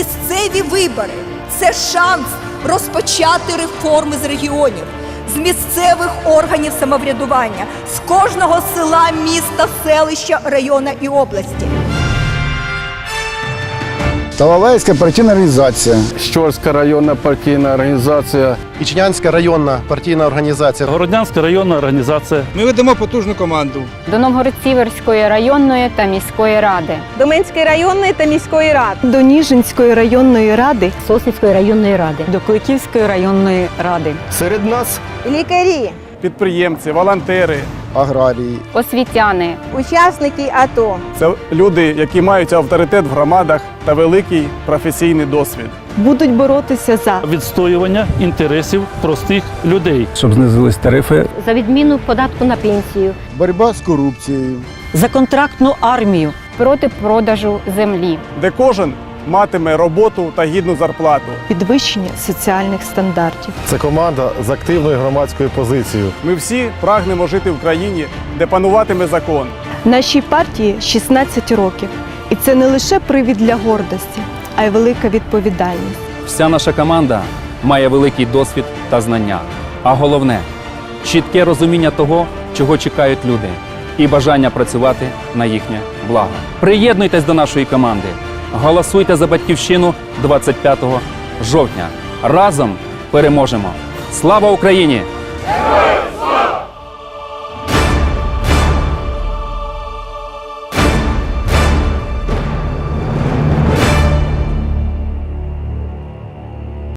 Місцеві вибори це шанс розпочати реформи з регіонів, з місцевих органів самоврядування, з кожного села, міста, селища, району і області. Талалейська партійна організація. Щорська районна партійна організація. Ічнянська районна партійна організація. Городнянська районна організація. Ми ведемо потужну команду. до Новгород-Сіверської районної та міської ради. до Минської районної та міської ради. до Ніжинської районної ради, Соснівської районної ради. до Кликівської районної ради. Серед нас Лікарі, Підприємці, волонтери Аграрії. Освітяни, учасники АТО. це люди, які мають авторитет в громадах та великий професійний досвід. Будуть боротися за Відстоювання інтересів простих людей. Щоб знизились тарифи. за відміну податку на пенсію, Боротьба з корупцією. за контрактну армію, проти продажу землі. де кожен матиме роботу та гідну зарплату. підвищення соціальних стандартів. це команда з активною громадською позицією. Ми всі прагнемо жити в країні, де пануватиме закон. Нашій партії 16 років, і це не лише привід для гордості, а й велика відповідальність. Вся наша команда має великий досвід та знання. А головне чітке розуміння того, чого чекають люди, і бажання працювати на їхнє благо. Приєднуйтесь до нашої команди. Голосуйте за батьківщину 25 жовтня. Разом переможемо! Слава Україні! Героям